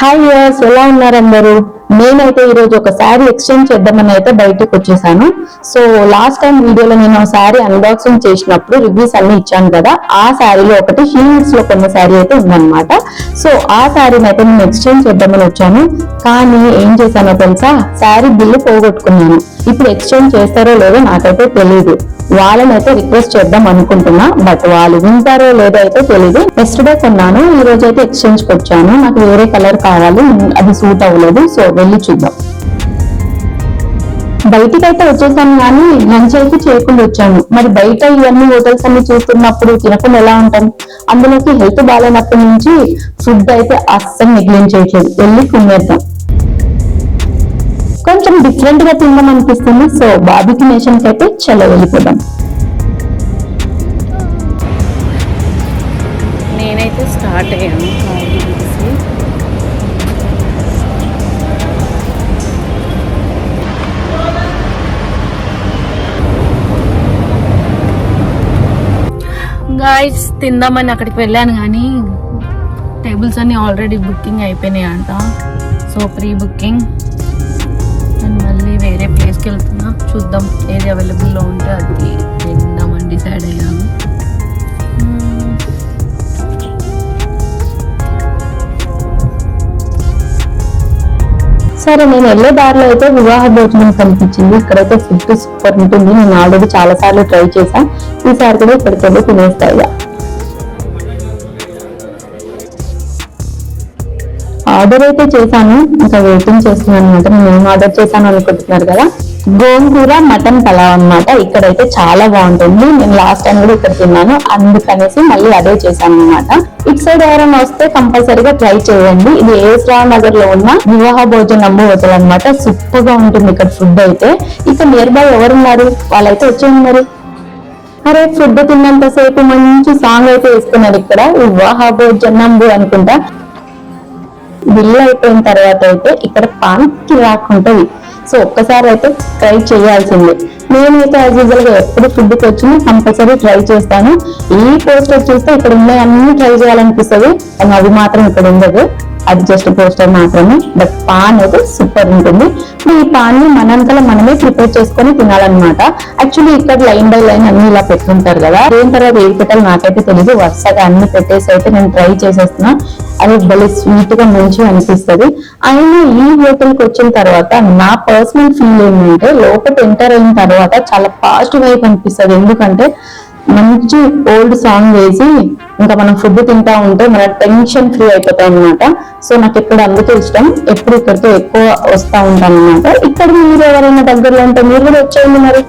Hi viewers ఎలా ఉన్నారు అందరూ? నేనైతే ఈ రోజు ఒక శారీ ఎక్స్చేంజ్ చేద్దామని అయితే బయటకు వచ్చేసాను. సో లాస్ట్ టైం వీడియోలో నేను శారీ అన్బాక్సింగ్ చేసినప్పుడు రివ్యూస్ అన్ని ఇచ్చాను కదా ఆ శారీలో ఒకటి హీల్స్లో కొన్న శారీ అయితే ఉందన్నమాట. సో ఆ శారీని అయితే నేను ఎక్స్చేంజ్ చేద్దామని వచ్చాను. కానీ ఏం చేశానో తెలుసా? శారీ బిల్లు పోగొట్టుకున్నాను. ఇప్పుడు ఎక్స్చేంజ్ చేస్తారో లేదో నాకైతే తెలియదు వాళ్ళని అయితే రిక్వెస్ట్ చేద్దాం అనుకుంటున్నా. బట్ వాళ్ళు వింటారో లేదో అయితే తెలియదు నెక్స్ట్ డే కొన్నాను. ఈ రోజు అయితే ఎక్స్చేంజ్ కొచ్చాను వచ్చాను. నాకు వేరే కలర్ కావాలి. అది సూట్ అవ్వలేదు. సో వెళ్ళి చూద్దాం. బయటికి అయితే వచ్చేసాను కానీ లంచ్ అయితే చేయకుండా వచ్చాను. మరి బయట ఇవన్నీ హోటల్స్ అన్ని చూస్తున్నప్పుడు తినకుండా ఎలా ఉంటాం? అందులోకి హెల్త్ బాగాలేనప్పటి నుంచి ఫుడ్ అయితే అస్సలు నెగ్లెక్ట్ చేయట్లేదు. వెళ్ళి తినేద్దాం. కొంచెం డిఫరెంట్గా తిందాం అనిపిస్తుంది. సో బాబీకి నేషన్ అయితే చల్ల వెళ్ళిపోదాం. నేనైతే స్టార్ట్ అయ్యాను. కార్ గాయస్ తిందామని అక్కడికి వెళ్ళాను కానీ టేబుల్స్ అన్ని ఆల్రెడీ బుకింగ్ అయిపోయినాయి అంట సో ప్రీ బుకింగ్ వేరే వెళ్తున్నా చూద్దాం ఏది అవైలబుల్లో ఉంటే అది తిందామని డిసైడ్ అయ్యాను. సరే నేను వెళ్ళే దారిలో అయితే వివాహ భోజనం కనిపించింది ఇక్కడైతే ఫుడ్ సూపర్ ఉంటుంది. నేను ఆల్రెడీ చాలా సార్లు ట్రై చేశాను. ఈసారి కూడా ఇక్కడికి వెళ్ళి తినేస్తా ఇక. ఆర్డర్ అయితే చేశాను. ఇంకా వెయిటింగ్ చేస్తున్నాను అనమాట. నేను ఏం ఆర్డర్ చేశాను అనుకుంటున్నారు కదా? గోంగూర మటన్ పలావ్ అన్నమాట. ఇక్కడైతే చాలా బాగుంటుంది. నేను లాస్ట్ టైం కూడా ఇక్కడ తిన్నాను. అందుకనేసి మళ్ళీ అదే చేశాను అనమాట ఇటు సైడ్ ఎవరైనా వస్తే కంపల్సరీగా ట్రై చేయండి. ఇది ఏస్రావ్ నగర్లో ఉన్న వివాహ భోజనం హోటల్ అనమాట సూపర్గా ఉంటుంది ఇక్కడ ఫుడ్ అయితే. ఇక్కడ నియర్ బై ఎవరున్నారు వాళ్ళైతే వచ్చేయండి మరి. అరే ఫుడ్ తిన్నంత సేపు మంచి సాంగ్ అయితే వేస్తున్నారు ఇక్కడ. వివాహ భోజనం అనుకుంటా. బిల్లు అయిపోయిన తర్వాత అయితే ఇక్కడ పాన్ కిరాక్ ఉంటది. సో ఒక్కసారి అయితే ట్రై చేయాల్సిందే. నేనైతే యాజ్ యూజువల్గా ఎప్పుడు ఫుడ్కి వచ్చినా కంపల్సరీ ట్రై చేస్తాను. ఈ పోస్టర్ చూస్తే ఇక్కడ ఉన్నాయి అన్ని ట్రై చేయాలనిపిస్తుంది. కానీ అది మాత్రం ఇక్కడ ఉండదు. అది జస్ట్ పోస్టర్ మాత్రమే. బట్ పాన్ అయితే సూపర్ ఉంటుంది. ఈ పాన్ని మనంతలో మనమే ప్రిపేర్ చేసుకొని తినాలన్నమాట. యాక్చువల్లీ ఇక్కడ లైన్ బై లైన్ అన్ని ఇలా పెట్టుంటారు కదా. దేని తర్వాత ఏది పెట్టాలి నాకైతే తెలియదు వరుసగా అన్ని పెట్టేసి అయితే నేను ట్రై చేసేస్తున్నా. అది భలే స్వీట్గా మంచిగా అనిపిస్తుంది. అయినా ఈ హోటల్కి వచ్చిన తర్వాత నా పర్సనల్ ఫీల్ ఏంటంటే లోపల ఎంటర్ అయిన తర్వాత చాలా పాజిటివ్ వైపు అనిపిస్తుంది. ఎందుకంటే మంచి ఓల్డ్ సాంగ్ వేసి ఇంకా మనం ఫుడ్ తింటా ఉంటే మన టెన్షన్ ఫ్రీ అయిపోతాయి అనమాట సో నాకు ఇక్కడ అందుకే ఇష్టం. ఎప్పుడు ఇక్కడితో ఎక్కువ వస్తా ఉంటాను అనమాట ఇక్కడ మీరు ఎవరైనా దగ్గరలో ఉంటే మీరు కూడా వచ్చేయండి మరి.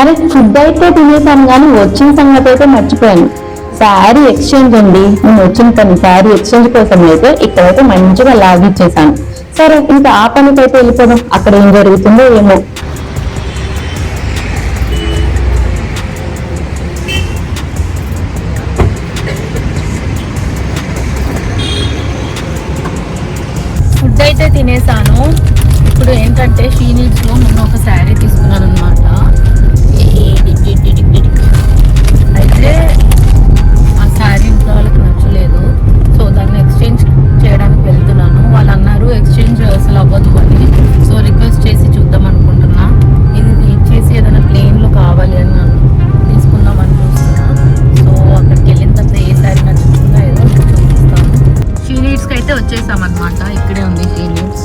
అరే ఫుడ్ అయితే తినేసాను కానీ వచ్చిన సంగతి అయితే మర్చిపోయాను. శారీ ఎక్స్చేంజ్ అండి. నేను వచ్చిన పని శారీ ఎక్స్చేంజ్ కోసం అయితే ఇక్కడైతే మంచిగా లాగిచ్చేసాను సరే ఇంకా ఆ పనికి అయితే వెళ్ళిపోదాం. అక్కడ ఏం జరుగుతుందో ఏమో. ఫుడ్ అయితే తినేసాను. ఇప్పుడు ఏంటంటే షీనీడ్స్ మొన్న ఒక శారీ తీసుకున్నాను అనమాట అనమాట ఇక్కడే ఉంది హీలింగ్స్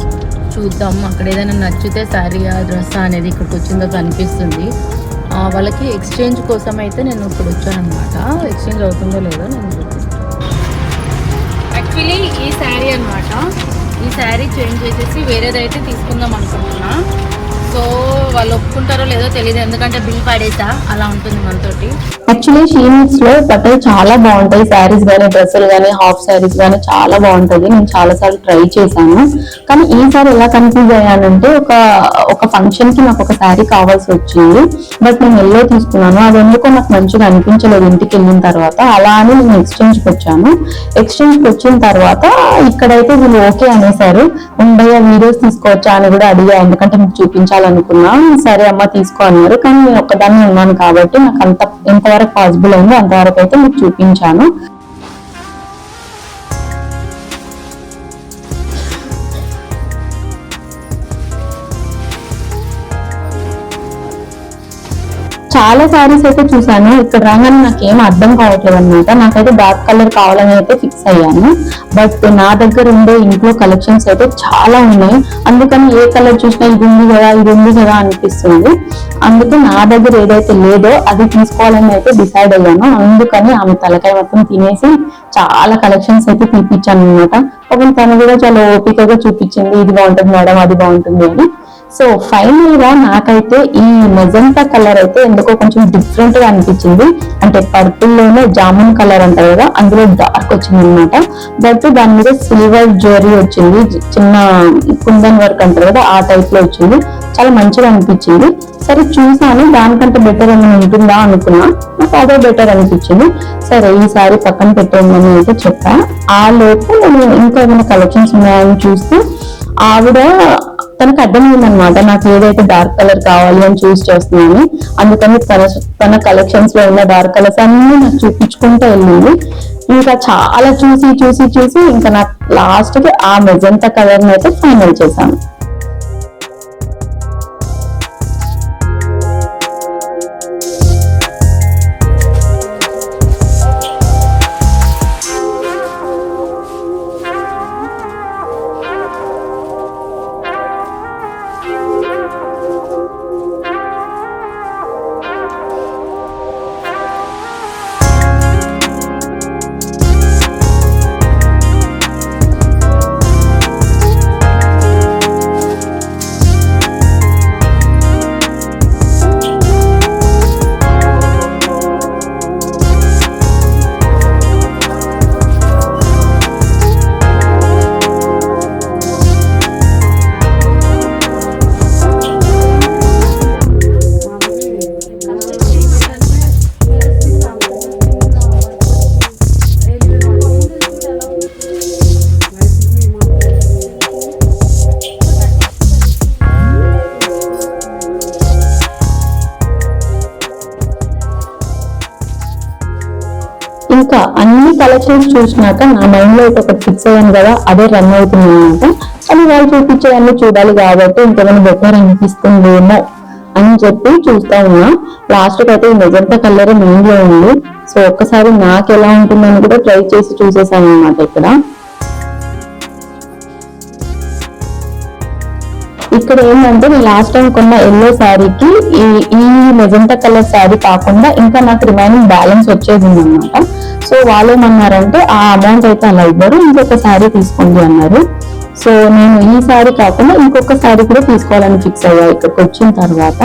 చూద్దాం అక్కడ ఏదైనా నచ్చితే శారీ ఆ డ్రెస్ అనేది ఇక్కడికి వచ్చిందో కనిపిస్తుంది. వాళ్ళకి ఎక్స్చేంజ్ కోసం అయితే నేను ఇప్పుడు వచ్చాను అనమాట ఎక్స్చేంజ్ అవుతుందో లేదో నేను యాక్చువల్లీ ఈ శారీ అన్నమాట. ఈ శారీ చేంజ్ చేసేసి వేరేదైతే తీసుకుందాం అనుకుంటున్నా. సో వాళ్ళు ఒప్పుకుంటారో లేదో తెలియదు ఎందుకంటే బిల్ పడేసా? అలా ఉంటుంది మనతోటి. యాక్చువల్లీ షీనిక్స్లో బట్టలు చాలా బాగుంటాయి. శారీస్ గానీ డ్రెస్సులు గానీ హాఫ్ శారీస్ గానీ చాలా బాగుంటది నేను చాలా సార్లు ట్రై చేశాను. కానీ ఈసారి ఎలా కన్ఫ్యూజ్ అయ్యానంటే ఒక ఒక ఫంక్షన్కి నాకు ఒక శారీ కావాల్సి వచ్చింది. బట్ నేను ఎల్లో తీసుకున్నాను. అది ఎందుకో నాకు మంచిగా అనిపించలేదు ఇంటికి వెళ్ళిన తర్వాత. అలా అని నేను ఎక్స్చేంజ్కి వచ్చాను. ఎక్స్చేంజ్కి వచ్చిన తర్వాత ఇక్కడైతే వీళ్ళు ఓకే అనేసారు. ఉండయ్య వీడియోస్ తీసుకోవచ్చా అని కూడా అడిగా. ఎందుకంటే మీకు చూపించాలనుకున్నా సరే అమ్మ తీసుకో అన్నారు. కానీ నేను ఒక్కదాన్ని ఉన్నాను కాబట్టి నాకు అంత ఎంతవరకు పాసిబుల్ అయిందో. అంతవరకు అయితే మీకు చూపించాను. చాలా సారీస్ అయితే చూసాను ఇక్కడ రాగానే నాకు అర్థం కావట్లేదు అనమాట నాకైతే డార్క్ కలర్ కావాలని అయితే ఫిక్స్ అయ్యాను. బట్ నా దగ్గర ఉండే ఇంట్లో కలెక్షన్స్ అయితే చాలా ఉన్నాయి. అందుకని ఏ కలర్ చూసినా ఇది ఉంది కదా ఇది ఉంది కదా అనిపిస్తుంది. అందుకే నా దగ్గర ఏదైతే లేదో అది తీసుకోవాలని అయితే డిసైడ్ అయ్యాను. అందుకని ఆమె తలకాయ మొత్తం తినేసి చాలా కలెక్షన్స్ అయితే తీపిచ్చాను అనమాట ఒక తను కూడా చాలా ఓపికగా చూపించింది. ఇది బాగుంటుంది మేడం అది బాగుంటుంది అని. సో ఫైనల్గా నాకైతే ఈ మెజంతా కలర్ అయితే ఎందుకో కొంచెం డిఫరెంట్గా అనిపించింది. అంటే పర్పుల్లోనే జామున్ కలర్ అంటారు కదా అందులో డార్క్ వచ్చింది అనమాట బట్ దాని మీద సిల్వర్ జ్యువెలరీ వచ్చింది. చిన్న కుందన్ వర్క్ అంటారు కదా ఆ టైప్లో వచ్చింది. చాలా మంచిగా అనిపించింది. సరే చూసాను దానికంటే బెటర్ ఏమైనా ఉంటుందా అనుకున్నా. నాకు అదే బెటర్ అనిపించింది. సరే ఈసారి పక్కన పెట్టేయమని అయితే చెప్పా. ఆ లోపు నేను ఇంకా ఏమైనా కలెక్షన్స్ ఉన్నాయని చూస్తూ ఆవిడ తనకు అర్థమైందనమాట నాకు ఏదైతే డార్క్ కలర్ కావాలి అని చూస్ చేస్తున్నాను అందుకని తన తన కలెక్షన్స్లో ఉన్న డార్క్ కలర్స్ అన్ని నాకు చూపించుకుంటూ వెళ్ళింది. ఇంకా చాలా చూసి చూసి చూసి ఇంకా నాకు లాస్ట్కి ఆ మెజంతా కలర్ అయితే ఫైనల్ చేశాను. ఇంకా అన్ని కలెక్షన్స్ చూసినాక నా మైండ్లో ఒకటి ఫిక్స్ అయ్యాను కదా అదే రన్ అవుతుంది అనమాట కానీ వాళ్ళు చూపించేవన్నీ చూడాలి కాబట్టి ఇంకేమైనా బెటర్ అనిపిస్తుందేమో అని చెప్పి చూస్తా ఉన్నా. లాస్ట్ అయితే ఈ మెజంతా కలర్ మైండ్లో ఉంది. సో ఒక్కసారి నాకు ఎలా ఉంటుందని కూడా ట్రై చేసి చూసేసాను అనమాట ఇక్కడ. ఇక్కడ ఏంటంటే నేను లాస్ట్ టైం కొన్న ఎల్లో శారీకి ఈ ఈ మెజెంటా కలర్ శారీ కాకుండా ఇంకా నాకు రిమైనింగ్ బ్యాలెన్స్ వచ్చేసింది అనమాట సో వాళ్ళు ఏమన్నారంటే ఆ అమౌంట్ అయితే అలా ఇవ్వరు ఇంకొక శారీ తీసుకోండి అన్నారు. సో నేను ఈ శారీ కాకుండా ఇంకొక శారీ కూడా తీసుకోవాలని ఫిక్స్ అయ్యా ఇక్కడికి వచ్చిన తర్వాత.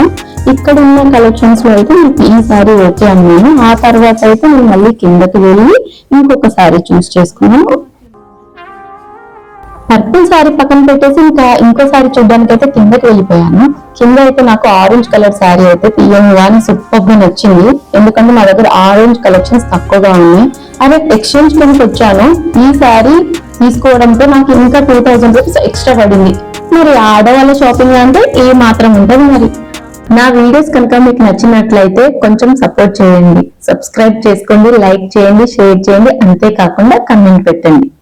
ఇక్కడ ఉన్న కలెక్షన్స్లో అయితే నాకు ఈ శారీ ఓకే అన్నాను. ఆ తర్వాత అయితే నేను మళ్ళీ కిందకి వెళ్ళి ఇంకొక శారీ చూస్ చేసుకున్నాను. పర్పుల్ సారీ పక్కన పెట్టేసి ఇంకా ఇంకో సారీ చూడడానికి అయితే కిందకి వెళ్ళిపోయాను. కింద అయితే నాకు ఆరెంజ్ కలర్ సారీ అయితే తీయంగానే సూపర్గా నచ్చింది. ఎందుకంటే నా దగ్గర ఆరెంజ్ కలెక్షన్స్ తక్కువగా ఉన్నాయి. అదే ఎక్స్చేంజ్ కిందకి వచ్చాను. ఈ సారీ తీసుకోవడంతో నాకు ఇంకా టూ థౌసండ్ రూపీస్ ఎక్స్ట్రా పడింది. మరి ఆడవాళ్ళ షాపింగ్ అంటే ఏ మాత్రం ఉంటుంది మరి. నా వీడియోస్ కనుక మీకు నచ్చినట్లయితే కొంచెం సపోర్ట్ చేయండి. సబ్స్క్రైబ్ చేసుకోండి లైక్ చేయండి షేర్ చేయండి. అంతేకాకుండా కమెంట్ పెట్టండి.